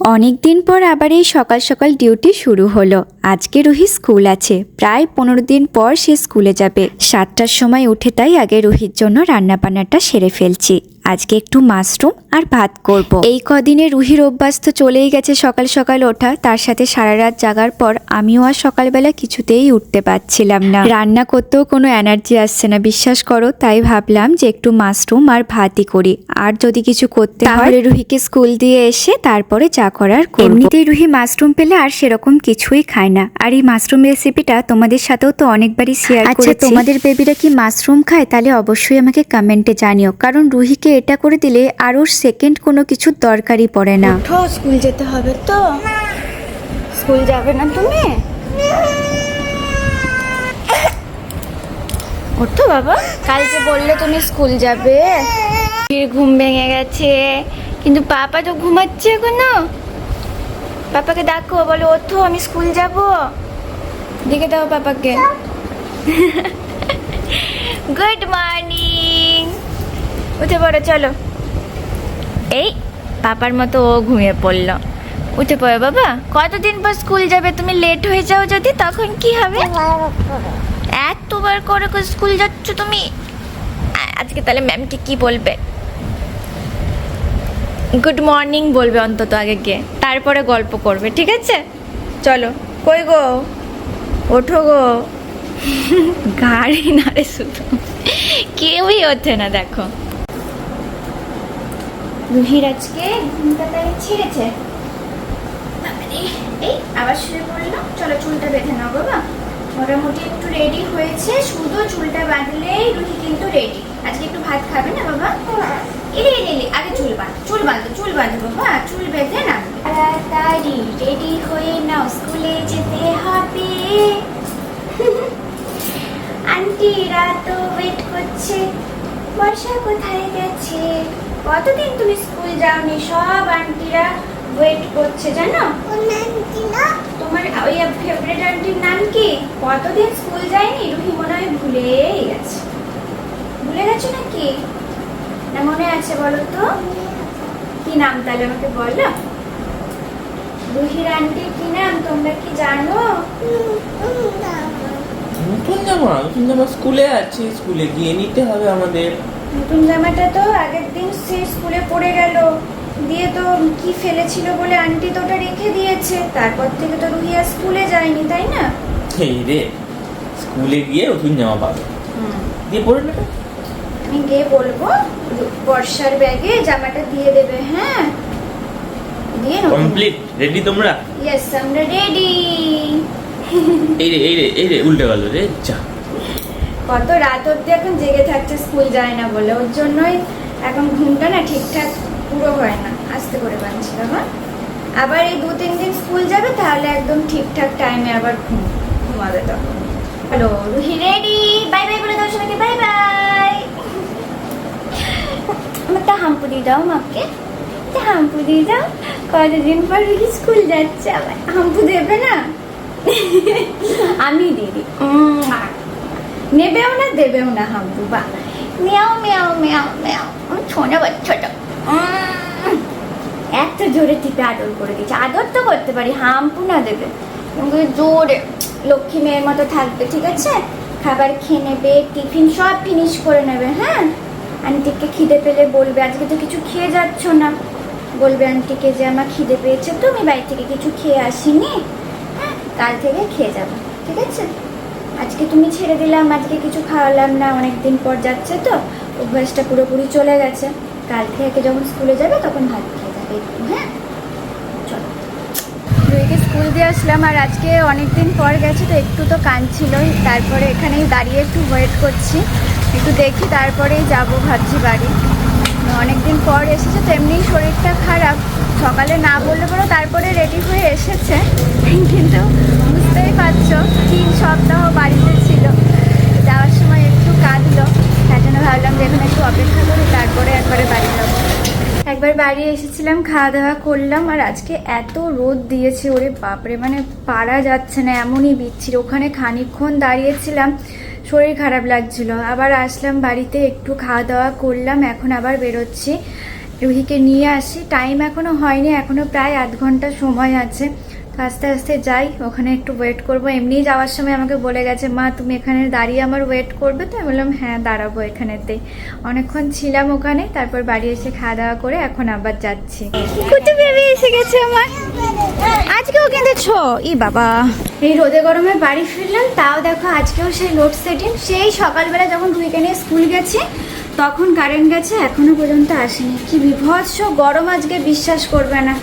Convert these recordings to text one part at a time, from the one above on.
অনেক দিন পর আবার এই সকাল সকাল ডিউটি শুরু হলো। আজকে রুহি স্কুল আছে। প্রায় পনেরো দিন পর সে স্কুলে যাবে। সাতটার সময় উঠে তাই আগে রুহির জন্য রান্না বান্নাটা সেরে ফেলছি। আজকে একটু মাশরুম আর ভাত করব। এই কদিনে রুহির অভ্যাস তো চলেই গেছে সকাল সকাল ওঠা। তার সাথে সারা রাত জাগার পর আমিও আর সকালবেলা কিছুতেই উঠতে পারছিলাম না। রান্না করতেও কোনো এনার্জি আসছে না। বিশ্বাস করো তাই ভাবলাম যে একটু মাশরুম আর ভাতই করি। আর যদি কিছু করতে হয় তাহলে রুহিকে স্কুল দিয়ে এসে তারপরে চা করার। এমনিতেই রুহি মাশরুম পেলে আর সেরকম কিছুই খায় না। আর এই মাশরুম রেসিপিটা তোমাদের সাথেও তো অনেকবারই শেয়ার আচ্ছা, করেছি। তোমাদের বেবিরা কি মাশরুম খায়? তাহলে অবশ্যই আমাকে কমেন্টে জানিও। কারণ রুহিকে এটা করে দিলে আর ওর সেকেন্ড কোনো কিছুর দরকারই পড়ে না। ওঠো স্কুল যেতে হবে তো। স্কুল যাবে না তুমি? ওঠো বাবা। কাল যে বললে তুমি স্কুল যাবে। ফির ঘুম ভেঙে গেছে। কিন্তু পাপা তো ঘুমাচ্ছে এখনও। পাপাকে ডাকো বলো ওঠো আমি স্কুল যাব। দেখে দাও পাপাকে। গুড মর্নিং উঠে পড়ো, চলো। এই, পাপার মতো ও ঘুমিয়ে পড়ল। উঠে পড়ো, বাবা। কতদিন পর স্কুল যাবে? তুমি লেট হয়ে যাও যদি, তখন কি হবে? এতবার করে স্কুল যাচ্ছ তুমি? আজকে তাহলে ম্যামকে কি বলবে? গুড মর্নিং বলবে অন্তত আগে গিয়ে তারপরে গল্প করবে, ঠিক আছে? চলো, কই গো? ওঠো গো। গাড়ি নাড়ে শুধু। কেউই ওঠে না, দেখো। রুহির আজকে ঘুমটা তাই ছিঁড়েছে? এই আবার শুয়ে পড়ল? চলো চুলটা বেঁধে নাও বাবা। মোটামুটি একটু রেডি হয়েছে, শুধু চুলটা বাঁধলেই রুহি কিন্তু রেডি আজকে একটু ভাত খাবে না বাবা? এলে এলে এলে আগে চুল বাঁধ, চুল বাঁধো চুল বাঁধো বাবা, চুল বেঁধে না তাড়াতাড়ি রেডি হয়ে নাও, স্কুলে যেতে হবে। আন্টিরা তো ওয়েট করছে। বর্ষা কোথায় গেছে? কতদিন তুমি স্কুল যাওনি? সব আন্টিরা ওয়েট করছে জানো? তোমার ওই ফেভারিট আন্টির নাম কি? কতদিন স্কুল যায়নি? রুহি মনে হয় ভুলেই গেছে। ভুলে গেছো নাকি? না মনে আছে বলো তো? কি নাম তাহলে আমাকে বলো? রুহির আন্টির কি নাম? তোমরা কি জানো। নতুন জামা নতুন জামা স্কুলে আছে। স্কুলে গিয়ে নিতে হবে আমাদের। নতুন জামাটা তো আগের দিন সে স্কুলে পড়ে গেল। দিয়ে তো কি ফেলেছিল বলে আন্টি তো ওটা রেখে দিয়েছে। তারপর থেকে তো রুহিয়া স্কুলে যায়নি তাই না? এই রে স্কুলে গিয়ে নতুন জামা পাবে। দিয়ে পরে নেবে? আমি গিয়ে বলব বর্ষার ব্যাগে জামাটা দিয়ে দেবে হ্যাঁ? দিয়ে কমপ্লিট রেডি তোমরা? ইয়েস আমরা রেডি এই রে এই রে এই রে উল্টে গেল রে যা। কত রাত অব্দি এখন জেগে থাকছে, স্কুল যায় না বলে। ওর জন্যই এখন ঘুমটা না ঠিকঠাক পুরো হয় না। আস্তে করে বাঁধছি বাবা। আবার এই দু, তিন দিন স্কুল যাবে, তাহলে একদম ঠিকঠাক টাইমে আবার ঘুম ঘুমাবে তখন। Hello Ruhi ready bye bye বলে দাও সবাইকে বাই বাই আমারটা হাম্পু দিয়ে দাও মাকে। একটা হাম্পু দিয়ে দাও। কতদিন পর রুহি স্কুল যাচ্ছে? আবার হাম্পু দেবে না? আমি দিদি নেবেও না, দেবেও না হাম্পু বা। মেয়াও মেয়াও মেয়াও মেয়াও। ছোনা বাচ্চাটা। এত জোরে টিপে আদর করে দিচ্ছে আদর তো করতে পারি, হাম্পু না দেবে। জোরে। লক্ষ্মী মেয়ের মতো থাকবে, ঠিক আছে? খাবার খেয়ে নেবে, টিফিন সব ফিনিশ করে নেবে হ্যাঁ? আন্টিকে খিদে পেলে বলবে, আজকে তো কিছু খেয়ে যাচ্ছ না। বলবে আন্টিকে যে, আমার খিদে পেয়েছে তো, আমি বাড়ি থেকে কিছু খেয়ে আসিনি। হ্যাঁ কাল থেকে খেয়ে যাব, ঠিক আছে? আজকে তুমি ছেড়ে দিলাম, আজকে কিছু খাওয়ালাম না অনেক দিন পর যাচ্ছে তো, অভ্যাসটা পুরোপুরি চলে গেছে। কাল থেকে যখন স্কুলে যাবে তখন ভাত খেয়ে যাবে একটু হ্যাঁ? চলো। রুইকে স্কুল দিয়ে আসলাম আর আজকে অনেক দিন পর গেছে তো, একটু তো কাঁদছিলই তারপরে এখানেই দাঁড়িয়ে একটু ওয়েট করছি। একটু দেখি তারপরেই যাব, ভাবছি বাড়ি। অনেক দিন পর এসেছে তো শরীরটা খারাপ। সকালে না বললে পরে তারপরে রেডি হয়ে এসেছে, কিন্তু বুঝতেই পারছ তিন সপ্তাহ বাড়িতে ছিল যাওয়ার সময় একটু কাঁদলো তাই জন্য ভাবলাম যে এখানে একটু অপেক্ষা করি তারপরে একবারে বাড়ি যাব। একবার বাড়ি এসেছিলাম, খাওয়া দাওয়া করলাম, আর আজকে এত রোদ দিয়েছে ওরে বাপরে মানে পারা যাচ্ছে না, এমনই বিচ্ছির। ওখানে খানিকক্ষণ দাঁড়িয়েছিলাম, শরীর খারাপ লাগছিল। আবার আসলাম বাড়িতে, একটু খাওয়া দাওয়া করলাম, এখন আবার বেরোচ্ছি। রুহিকে নিয়ে আসি টাইম এখনও হয়নি, এখনও প্রায় আধ ঘণ্টা সময় আছে। আস্তে আস্তে যাই ওখানে একটু ওয়েট করব। এমনি যাওয়ার সময় আমাকে বলে গেছে মা তুমি এখানে দাঁড়িয়ে আমার ওয়েট করবে? তো আমি বললাম হ্যাঁ দাঁড়াবো এখানেতে। অনেকক্ষণ ছিলাম ওখানে তারপর বাড়ি এসে খাওয়া দাওয়া করে এখন আবার যাচ্ছি। বেবি এসে গেছে আমার। আজকেও কিনেছো ই বাবা। এই রোদে গরমে বাড়ি ফিরলাম তাও দেখো আজকেও সেই লোড সেটিং সেই সকালবেলা যখন রুইকে নিয়ে স্কুল গেছি তখন কারেন্ট গেছে এখনও পর্যন্ত আসেনি। কি বিভৎস গরম আজকে বিশ্বাস করবে না।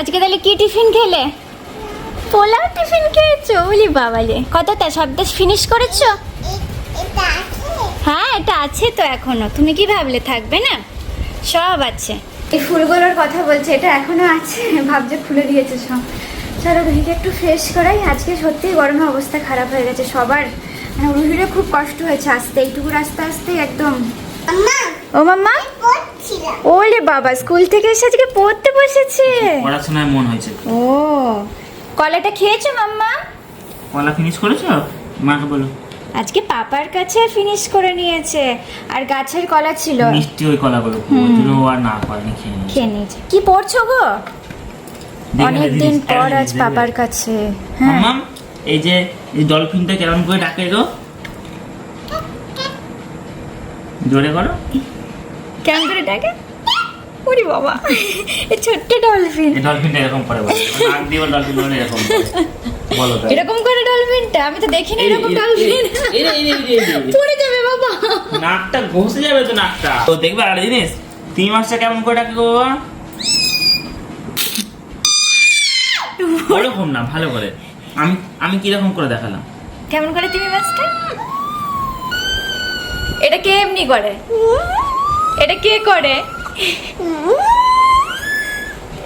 আজকে তাহলে কি টিফিন খেলে? পোলাও টিফিন খেয়েছো? বলি বাবালে কতটা সবটা ফিনিশ করেছ? হ্যাঁ এটা আছে তো এখনও। তুমি কি ভাবলে থাকবে না? সব আছে। এই ফুলগুলোর কথা বলছে এটা এখনও আছে ভাবছে খুলে দিয়েছে সব। চলো রুহিকে একটু ফ্রেশ করাই। আজকে সত্যি গরমে অবস্থা খারাপ হয়ে গেছে সবার। মানে রুহিরও খুব কষ্ট হয়েছে আসতে এইটুকু রাস্তা আসতে একদম। ও মাম্মা? ওলে বাবা স্কুল থেকে এসে আজকে পড়তে বসেছে। পড়াশোনায় মন হয়েছে। ও কলাটা খেয়েছো মাম্মা? কলা ফিনিশ করেছ? মাকে বলো। আজকে পাপার কাছে ফিনিশ করে নিয়েছে আর গাছের কলা ছিল। মিষ্টি ওই কলাগুলো ওই জন্য ও আর না পারেনি খেয়ে নিয়েছে। খেয়ে নিয়েছে। কি পড়ছো গো? দেখবে অনেক দিন পর আজ পাপার কাছে হ্যাঁ। এই যে এই ডলফিনটা কেমন করে ডাকে গো? জোরে করো কেমন করে ডাকে? ওরে বাবা। এই ছোট্ট ডলফিন এই ডলফিনটা এরকম করে নাক দিয়ে ডলফিন এরকম বলো। এরকম করে ডলফিনটা আমি তো দেখিনি এরকম ডলফিন পড়ে যাবে বাবা। নাকটা ঘষে যাবে তো নাকটা। তো দেখবে আর জিনিস তিন মাসটা কেমন করে ডাকে বাবা? ওরকম না ভালো করে। আমি আমি কীরকম করে দেখালাম? কেমন করে তুমি মাছটা? এটা কে এমনি করে? এটা কে করে?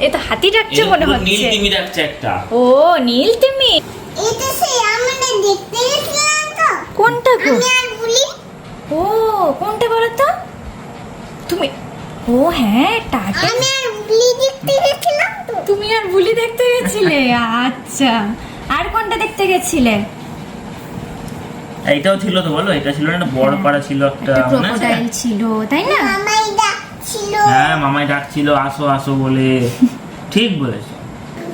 এ তো হাতি ডাকছে মনে এরকম নীল তিমি ডাকছে একটা। ও নীল তুমি? এটা সেই আমরা দেখতে গেছিলাম তো। কোনটা গো? আমি আর বলি। ও কোনটা বলো তো? তুমি ও হ্যাঁ টাটা আমি আর বলি দেখতে গেছিলাম তো। তুমি আর বুলি দেখতে গেছিলে? আচ্ছা। আর কোনটা দেখতে গেছিলে? এইটাও ছিল তো বলো এটা ছিল না বড় পাড়া ছিল একটা একটা? ক্রোকোডাইল ছিল তাই না? ডাকছিল। হ্যাঁ মামাই ডাকছিল আসো আসো বলে। ঠিক বলেছ।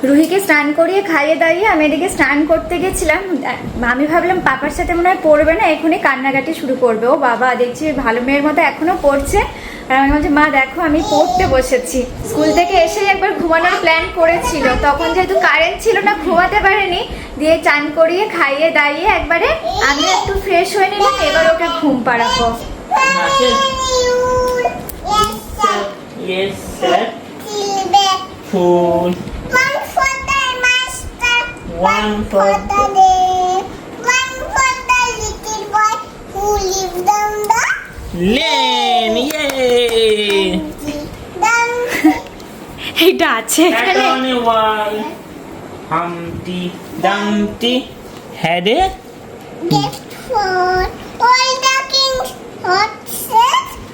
রুহিকে স্নান করিয়ে খাইয়ে দাইয়ে আমি এদিকে স্নান করতে গেছিলাম। আমি ভাবলাম পাপার সাথে মনে হয় পড়বে না এখনই কান্নাকাটি শুরু করবে। ও বাবা দেখছি ভালো মেয়ের মতো এখনও পড়ছে। আর আমি বলছি মা দেখো আমি পড়তে বসেছি। স্কুল থেকে এসেই একবার ঘুমানোর প্ল্যান করেছিল। তখন যেহেতু কারেন্ট ছিল না ঘুমাতে পারেনি দিয়ে চান করিয়ে খাইয়ে দাইয়ে একবারে আমি একটু ফ্রেশ হয়ে নিলাম এবার ওকে ঘুম পাড়াবো। Sir. Till back. Full One for the master, One one for for the day, one for the little boy who lives down the lane ইয়ে down এইটা আছে এখানে on a wall Humpty Dumpty had a gift for all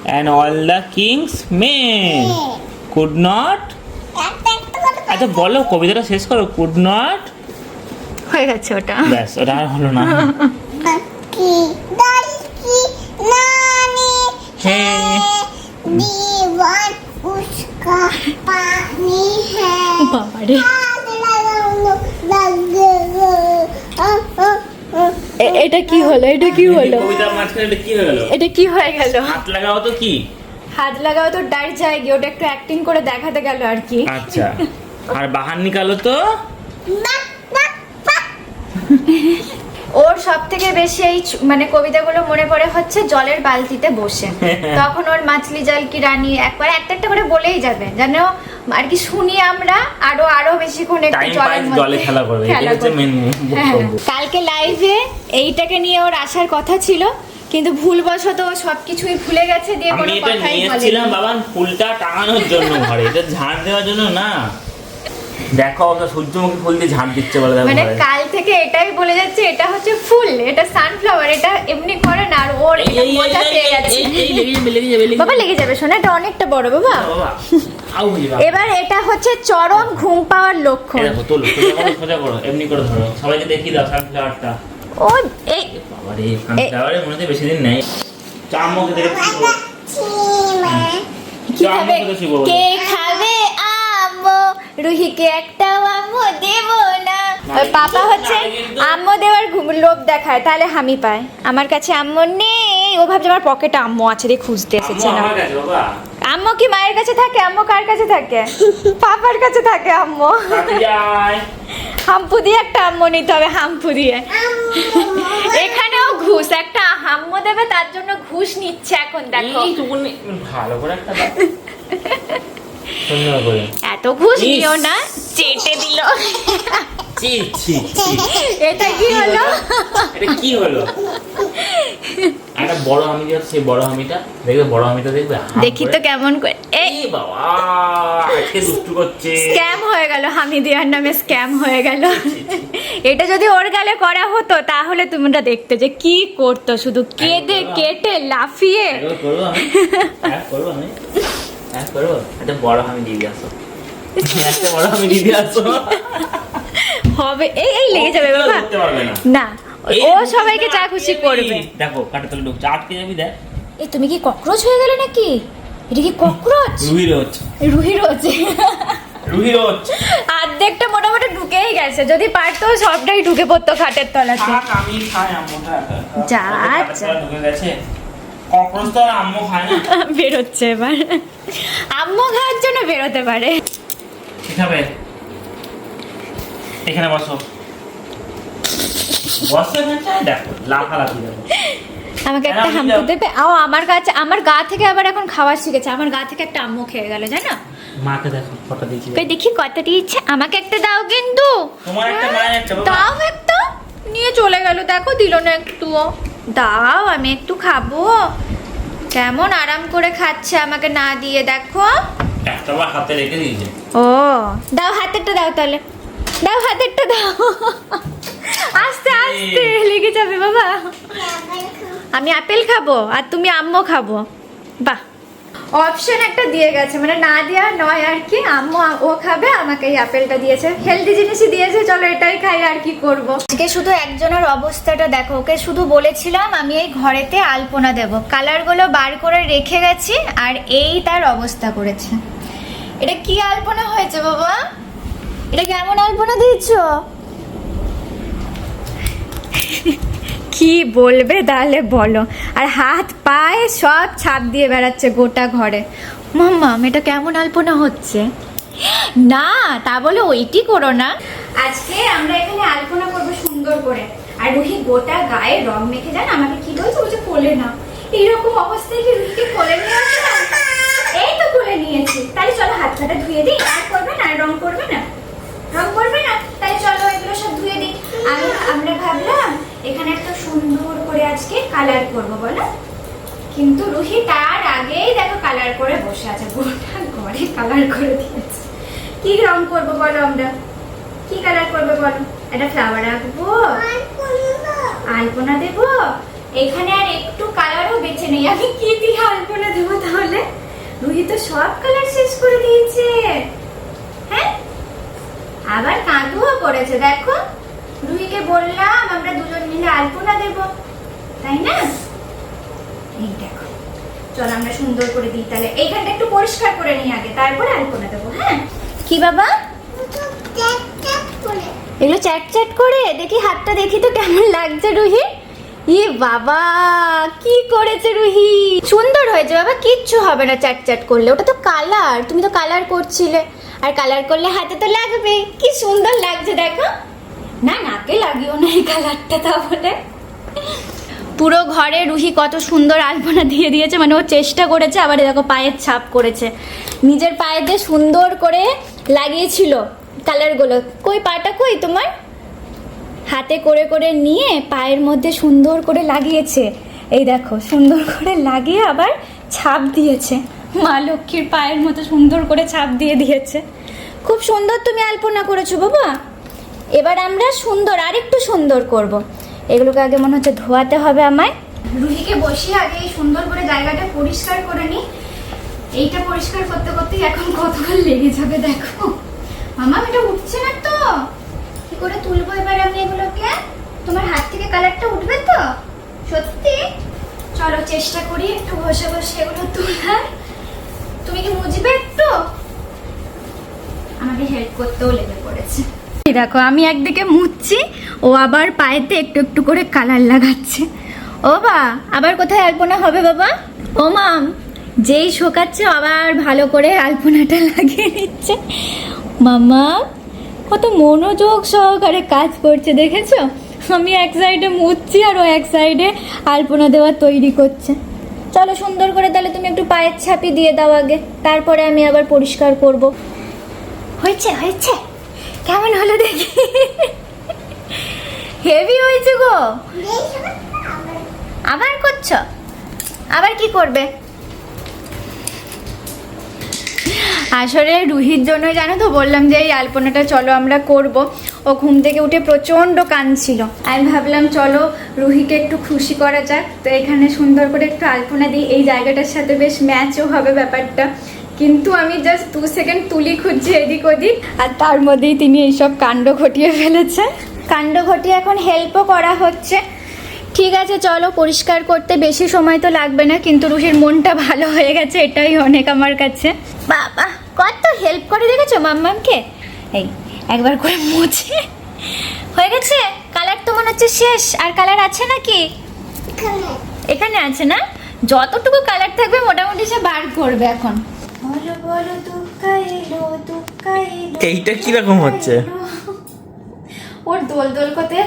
and all the king's men could not আচ্ছা বলো কবিতাটা শেষ করো। Could not হয়ে গেছে ওটা। ব্যাস ওটা আর হলো না। বাবারে। এটা কি হলো? এটা কি হলো? এটা কি হয়ে গেল? হাত লাগাও তো কি? হাত লাগাও তো ডার যায় গিয়ে ওটা একটু অ্যাক্টিং করে দেখাতে গেল আর কি। আচ্ছা। আর বাহার নিকালো তো? ওর সব থেকে বেশি এই মানে কবিতাগুলো মনে পড়ে হচ্ছে জলের বালতিতে বসে। তখন ওর মাছলি জাল কি রানী একবার একটা একটা করে বলেই যাবে। জানো আর কি শুনি আমরা আরও আরও বেশিক্ষণ একটু জলের জলে খেলা করবে এটা হচ্ছে মেন হ্যাঁ, কালকে লাইভে এইটাকে নিয়ে ওর আসার কথা ছিল কিন্তু ভুলবশত ও সবকিছুই ভুলে গেছে দিয়ে কোনো আমি এটা কথাই বলেনি। এসেছিলাম বাবা ফুলটা টাঙানোর জন্য ঘরে। এটা ঝাড় দেওয়ার জন্য না। দেখো ওকে সূর্যমুখী ফুল দিয়ে ঝাড় দিচ্ছে বলে দেখো মানে কাল থেকে এটাই বলে যাচ্ছে এটা হচ্ছে ফুল এটা সানফ্লাওয়ার এটা এমনি করে না আর ওর এটা মজা পেয়ে লেগে বাবা লেগে যাবে শোনা এটা অনেকটা বড় বাবা। হয়ে। এবার এটা হচ্ছে চরম ঘুম পাওয়ার লক্ষণ। সোজা করো, এমনি করে ধরো। সবাইকে দেখিয়ে দাও সানফ্লাওয়ারটা। ও এই সানফ্লাওয়ারে মনে হচ্ছে বেশি দিন নেই। চামচ দেখে কি খাবে? কে আম্মু রুহিকে একটা আম্মু দেব না। পাপা হচ্ছে আম্মু দেওয়ার ঘুম- লোভ দেখায় তাহলে আমি পাই আমার কাছে আম্মু নেই। ও ভাবছে আমার পকেটে আম্মু আছে রে খুঁজতে এসেছে না। আমার কাছে বাবা। আম্মু কি মায়ের কাছে থাকে? আম্মু কার কাছে থাকে? পাপার কাছে থাকে আম্মু। হাম্পু দিয়ে একটা আম্মু নিতে হবে হাম্পু দিয়ে। এখানেও ঘুষ একটা হাম্মু দেবে তার জন্য ঘুষ নিচ্ছে এখন দেখো। এইটুকুনি ভালো করে একটা দাও। এত ঘুষ। নিও না চেটে দিল। চি চি চি এটা কি হলো? এটা কি হলো? একটা বড় হামি যে সেই বড় হামিটা দেখবে বড় হামিটা দেখবে দেখি তো কেমন করে এই বাবা আজকে দুষ্টু করছে। স্ক্যাম হয়ে গেল হামিদিয়ার নামে স্ক্যাম হয়ে গেল। এটা যদি ওর গালে করা হতো তাহলে তোমরা দেখতে যে কি করতো শুধু কেঁদে কেটে লাফিয়ে। করব আমি? করব আমি? করব? একটা বড় হামি দিয়ে আসো। একটা বড় হামি দিয়ে দিয়ে আসো। হবে এই এই লেগে যাবে বাবা। না। ও সবাইকে যা খুশি করবে। দেখো কাটা তলে ঢুকছে। আটকে যাবি দেখ। এই তুমি কি ককরোচ হয়ে গেলে নাকি? এটা কি cockroach? Ruhi rose. Ruhi rose. Ruhi rose. অর্ধেকটা মোটামুটি ঢুকেই গেছে। যদি পারতো সবটাই ঢুকে পড়তো খাটের তলাতে। আমি খাই যা, যা। ঢুকে গেছে। ককরোচ তো আম্মু খায় না। বেরোচ্ছে এবার। আম্মু খাওয়ার জন্য বেরোতে পারে। এখানে বসো। দেখো লাফালাফি দেখো আমাকে একটা আমি হাম্পু দেবে। ও আমার কাছে আমার গা থেকে আবার এখন খাওয়া শিখেছে। আমার গা থেকে একটা আম্মু খেয়ে গেল জানো? মাকে দেখো ফটো দিয়েছি। কই দেখি কত দিয়েছে? আমাকে একটা দাও কিন্তু তোমার একটা মায়ের একটা দাও একটা। নিয়ে চলে গেল দেখো দিল না একটুও। দাও আমি একটু খাব। কেমন আরাম করে খাচ্ছে আমাকে না দিয়ে দেখো। একটা হাতে রেখে দিয়েছে। ও দাও হাতেরটা দাও তাহলে। দাও হাতেরটা দাও। আস্তে আস্তে লেগে যাবে বাবা। আমি আপেল খাব আর তুমি আম্মু খাব। বাহ। অপশন একটা দিয়ে গেছে মানে না দেওয়া নয় আর কি। আম্মু ও খাবে আমাকে এই আপেলটা দিয়েছে। হেলদি জিনিসই দিয়েছে চলো এটাই খাই আর কি করব। আজকে শুধু একজনের অবস্থাটা দেখো ওকে শুধু বলেছিলাম আমি এই ঘরেতে আলপনা দেব। কালারগুলো বার করে রেখে গেছি আর এই তার অবস্থা করেছে। এটা কি আলপনা হয়েছে বাবা? এটা কেমন আলপনা দিয়েছ? কি বলবে তাহলে বলো। আর হাত পায়ে সব ছাপ দিয়ে বেড়াচ্ছে গোটা ঘরে। মাম্মা এটা কেমন আলপনা হচ্ছে? না তা বলে ওইটি করো না। আজকে আমরা এখানে আলপনা করব সুন্দর করে। আর রুহি গোটা গায়ে রং মেখে যান আমাকে কি বলছে? বলছে কোলে না এইরকম অবস্থায় কি রুহিকে কোলে নিয়ে আসলাম এই তো কোলে নিয়েছি। তাহলে চলো হাত ফাটা ধুয়ে দিই। আর করবে না রং করবে না? রং করবে না? তাই চলো এগুলো সব ধুয়ে দিই। আমি, আমরা ভাবলাম এখানে একটা সুন্দর করে আজকে কালার করব, বলো? কিন্তু রুহি তার আগেই দেখো কালার করে বসে আছে, গোটা ঘরে কালার করে দিয়েছে। কি রং করব বলো আমরা? কি কালার করবে বলো? একটা ফ্লাওয়ার আঁকবো? আলপনা দেবো? এখানে আর একটু কালারও বেঁচে নেই। আমি কি দিয়ে আলপনা দেবো তাহলে? রুহি তো সব কালার শেষ করে দিয়েছে। হ্যাঁ? আবার কাঁদুও করেছে, দেখো। রুহিকে বললাম, আমরা দুজন মিলে আলপনা দেব। তাই না? এই দেখো। চল আমরা সুন্দর করে দিই তাহলে। এইখানটা একটু পরিষ্কার করে নিই আগে, তারপরে আলপনা দেবো হ্যাঁ? কি বাবা? এগুলো চ্যাট চ্যাট করে? দেখি হাতটা দেখি তো কেমন লাগছে রুহি ই বাবা, কি করেছে রুহি? সুন্দর হয়েছে বাবা, কিচ্ছু হবে না চ্যাট চ্যাট করলে। ওটা তো কালার তুমি তো কালার করছিলে। আর কালার করলে হাতে তো লাগবে। কি সুন্দর লাগছে, দেখো। না নাকে লাগিও না এই কালারটা তাহলে। পুরো ঘরে রুহি কত সুন্দর আলপনা দিয়ে দিয়েছে মানে ও চেষ্টা করেছে, আবার দেখো পায়ের ছাপ করেছে। নিজের পায়ে দিয়ে সুন্দর করে লাগিয়েছিল কালারগুলো। কই পাটা কই তোমার? হাতে করে করে নিয়ে পায়ের মধ্যে সুন্দর করে লাগিয়েছে। এই দেখো, সুন্দর করে লাগিয়ে আবার ছাপ দিয়েছে। মা লক্ষ্মীর পায়ের মতো সুন্দর করে ছাপ দিয়ে দিয়েছে। খুব সুন্দর তুমি আলপনা করেছ বাবা। এবার আমরা সুন্দর আর একটু সুন্দর করব। এগুলোকে আগে মনে হচ্ছে ধোয়াতে হবে আমায়। রুহিকে বসিয়ে আগে এই সুন্দর করে জায়গাটা পরিষ্কার করে নিই এইটা পরিষ্কার করতে করতে এখন কতক্ষণ লেগে যাবে দেখো। মামা, এটা উঠছে না তো। কি করে তুলবো এবার আমি এগুলোকে? তোমার হাত থেকে কালারটা উঠবে তো? সত্যি? চলো, চেষ্টা করি একটু বসে বসে এগুলো তোলার। তুমি কি মুজবে একটু? আমাকে হেল্প করতেও লেগে পড়েছে। দেখো, আমি একদিকে মুছছি ও আবার পায়েতে একটু একটু করে কালার লাগাচ্ছে। ও বা, আবার কোথায় আলপনা হবে বাবা? ও মাম, যেই শোকাচ্ছে আবার ভালো করে আলপনাটা লাগিয়ে নিচ্ছে। মামা কত মনোযোগ সহকারে কাজ করছে, দেখেছ? আমি এক সাইডে মুছছি আর ও এক সাইডে আলপনা দেওয়া তৈরি করছে। চলো সুন্দর করে তাহলে তুমি একটু পায়ের ছাপি দিয়ে দাও আগে, তারপরে আমি আবার পরিষ্কার করব। হয়েছে হয়েছে। কেমন হলো দেখি? হেভি হয়েছে গো। আবার করছ? আবার কি করবে? আসলে রুহির জন্য জানো তো, বললাম যে এই আলপনাটা চলো আমরা করব। ও ঘুম থেকে উঠে প্রচণ্ড কাঁদছিল। আমি ভাবলাম, চলো রুহিকে একটু খুশি করা যাক। তো এখানে সুন্দর করে একটু আলপনা দিই। এই জায়গাটার সাথে বেশ ম্যাচও হবে ব্যাপারটা। কিন্তু আমি জাস্ট দু সেকেন্ড তুলি খুঁজছি এদিক ওদিক। আর তার মধ্যেই তিনি এইসব কাণ্ড ঘটিয়ে ফেলেছে। কাণ্ড ঘটিয়ে এখন হেল্পও করা হচ্ছে। ঠিক আছে চলো পরিষ্কার করতে বেশি সময় তো লাগবে না কিন্তু রুহির মনটা ভালো হয়ে গেছে এটাই অনেক আমার কাছে। বাবা কত হেল্প করে দেখেছ মাম্মামকে? এই একবার করে মুছে। হয়ে গেছে? কালার তো মনে হচ্ছে শেষ। আর কালার আছে নাকি? এখানে। আছে না? যতটুকু কালার থাকবে মোটামুটি সে বার করবে এখন। এইটা কীরকম হচ্ছে? ওর দোল দোল করতে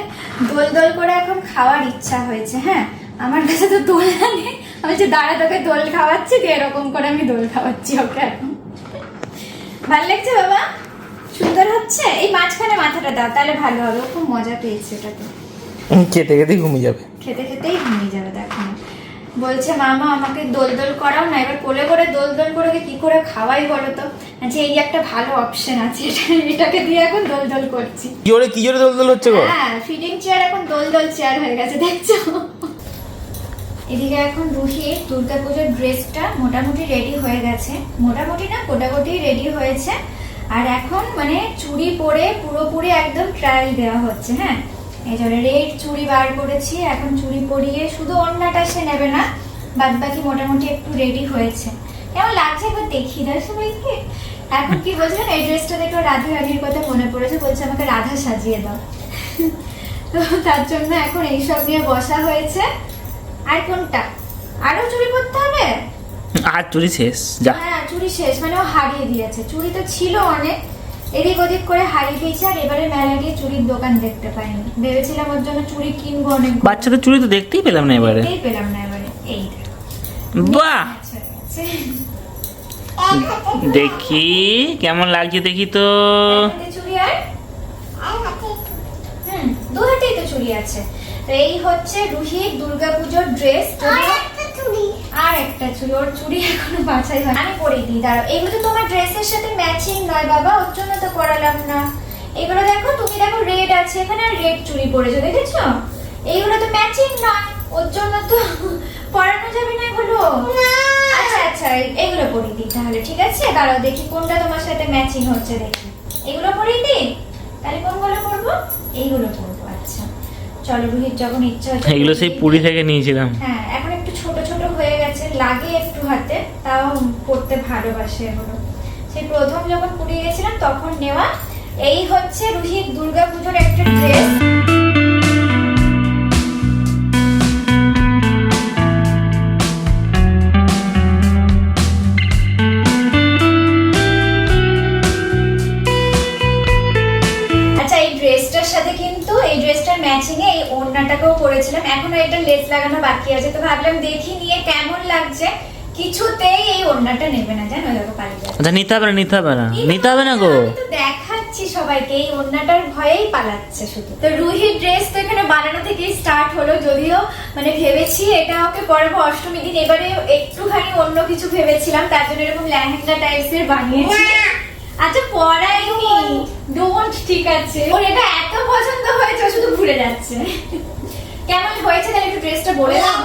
দোল দোল করে এখন খাওয়ার ইচ্ছা হয়েছে হ্যাঁ? আমার কাছে তো দোলনা নেই আমি যে দাঁড়া তোকে দোল খাওয়াচ্ছি দিয়ে এরকম করে আমি দোল খাওয়াচ্ছি ওকে এখন। ভালো লাগছে বাবা? সুন্দর হচ্ছে? এই মাঝখানে মাথাটা দাও তাহলে ভালো হবে। খুব মজা পেয়েছে এটাতে। খেতে খেতে ঘুমিয়ে যাবে। খেতে খেতেই ঘুমিয়ে যাবে দেখো। বলছে মামা আমাকে দোল দোল করাও না এবার কোলে করে দোল দোল করে কি করে খাওয়াই বলো তো? যে এই একটা ভালো অপশন আছে এটাকে দিয়ে এখন দোল দোল করছি। কি জোরে কি জোরে দোল দোল হচ্ছে গো? হ্যাঁ ফিডিং চেয়ার এখন দোল দোল চেয়ার হয়ে গেছে দেখছ? এদিকে এখন রুহি দুর্গাপুজোর ড্রেসটা মোটামুটি রেডি হয়ে গেছে। মোটামুটি না গোটাগুটি রেডি হয়েছে। আর এখন মানে চুড়ি পরে পুরোপুরি একদম ট্রায়াল দেওয়া হচ্ছে হ্যাঁ? এই জন্য রেড চুড়ি বার করেছি এখন চুড়ি পরিয়ে শুধু অন্যটা সে নেবে না বাদ বাকি মোটামুটি একটু রেডি হয়েছে। কেমন লাগছে একবার দেখি দাও সবাইকে। এখন কি বলছেন এই ড্রেসটা দেখে রাধা রানীর কথা মনে পড়েছে বলছে আমাকে রাধা সাজিয়ে দাও। তো তার জন্য এখন এইসব নিয়ে বসা হয়েছে। আর কোনটা? আরও চুরি করতে হবে? আর চুরি শেষ যা। হ্যাঁ চুরি শেষ মানে ও হারিয়ে দিয়েছে চুরি তো ছিল অনেক। এদিক ওদিক করে হারিয়ে দিয়েছে আর এবারে মেলা গিয়ে চুরির দোকান দেখতে পাইনি। ভেবেছিলাম ওর জন্য চুরি কিনবো অনেক বাচ্চাদের চুরি তো দেখতেই পেলাম না এবারে। দেখতেই পেলাম না এবারে। এই বাহ। দেখি কেমন লাগছে দেখি তো। চুড়ি আর? হুম দু হাতেই তো চুড়ি আছে। তো এই হচ্ছে রুহির দুর্গাপুজোর ড্রেস আর একটা চুড়ি ওর চুড়ি এখনও বাছাই হয়। আমি পরে দিই দাঁড়াও। এগুলো তোমার ড্রেসের সাথে ম্যাচিং নয় বাবা ওর জন্য তো করালাম না। এগুলো দেখো তুমি দেখো রেড আছে এখানে রেড চুড়ি পরেছো দেখেছ? এইগুলো তো ম্যাচিং নয় ওর জন্য তো পরানো যাবে না এগুলো। আচ্ছা আচ্ছা এগুলো পরিয়ে দিই তাহলে ঠিক আছে? দাঁড়াও দেখি কোনটা তোমার সাথে ম্যাচিং হচ্ছে দেখি। এগুলো পরিয়ে দিই? তাহলে কোনগুলো পরবো? এইগুলো পরবো। রুহির যখন ইচ্ছা হয় এগুলো সেই পুরী থেকে নিয়েছিলাম। হ্যাঁ এখন একটু ছোট ছোট হয়ে গেছে লাগে একটু হাতে তাও পড়তে ভালোবাসে এগুলো সেই প্রথম যখন পুরী গেছিলাম তখন নেওয়া এই হচ্ছে রুহির দুর্গাপুজোর একটা ড্রেস ড্রেসটার সাথে কিন্তু এই ড্রেসটার ম্যাচিং এ এই ওড়নাটাকেও করেছিলাম এখনও এটা লেস লাগানো বাকি আছে। তো ভাবলাম দেখি নিয়ে কেমন লাগছে। কিছুতেই এই ওড়নাটা নেবে না জানো? দেখো যাচ্ছে। আচ্ছা নিতে হবে না নিতে হবে না। নিতে হবে না গো। দেখাচ্ছি সবাইকে এই ওড়নাটার ভয়েই পালাচ্ছে শুধু। তো রুহির ড্রেস তো এখানে বানানো থেকেই স্টার্ট হলো। যদিও মানে ভেবেছি এটা ওকে পরাবো অষ্টমী দিন। এবারে একটুখানি অন্য কিছু ভেবেছিলাম। তার জন্য এরকম লেহেঙ্গা টাইপসের বানিয়েছি। আচ্ছা পরাইনি ডোন্ট ঠিক আছে। ওর এটা এত পছন্দ হয়েছে ও শুধু ঘুরে যাচ্ছে। কেমন হয়েছে তাহলে একটু ড্রেসটা বলে দাও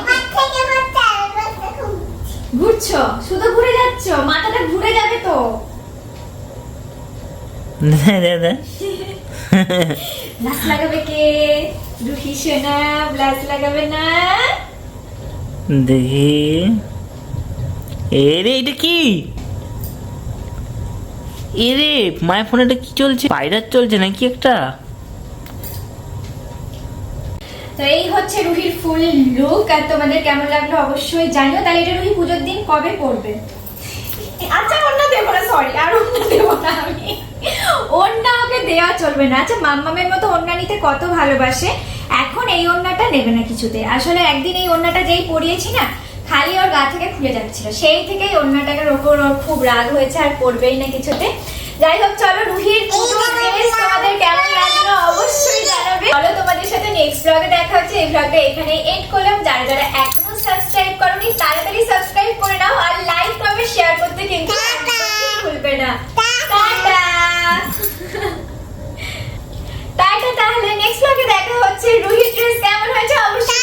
ঘুরছো? শুধু ঘুরে যাচ্ছ? মাথাটা ঘুরে যাবে তো। ব্লাস লাগাবে কে? রুহি সোনা ব্লাস লাগাবে না? দেখি। এ রে এটা কি? এরে মায়ের ফোনে এটা কি চলছে? পায়রার চলছে নাকি একটা? তো এই হচ্ছে রুহির ফুল লুক আর তোমাদের কেমন লাগল অবশ্যই জানিও। তাহলে এটা রুহি পুজোর দিন কবে পড়বে আচ্ছা অন্য দেবো না সরি আর অন্য দেবো না আমি। অন্য ওকে দেওয়া চলবে না। আচ্ছা মাম্মামের মতো অন্যা নিতে কত ভালোবাসে? এখন এই অন্যটা নেবে না কিছুতে। আসলে একদিন এই অন্যটা যেই পরিয়েছি না খালি ওর গা থেকে খুলে যাচ্ছিল। সেই থেকেই অন্যটাকে ওপর ওর খুব রাগ হয়েছে আর পড়বেই না কিছুতে। যাই হোক চলো রুহির তোমাদের কেমন লাগল অবশ্যই জানাবে। চলো তোমাদের সাথে নেক্সট ব্লগে দেখা হচ্ছে। এই ব্লগটা এখানে এন্ড করলাম। যারা যারা এখনও সাবস্ক্রাইব করোনি তাড়াতাড়ি সাবস্ক্রাইব করে নাও আর লাইক কমেন্ট শেয়ার করতে কিন্তু ভুলবে না। টাটা। টাটা। তাহলে। নেক্সট ব্লগে দেখা হচ্ছে। রুহির ড্রেস কেমন হয়েছে? অবশ্যই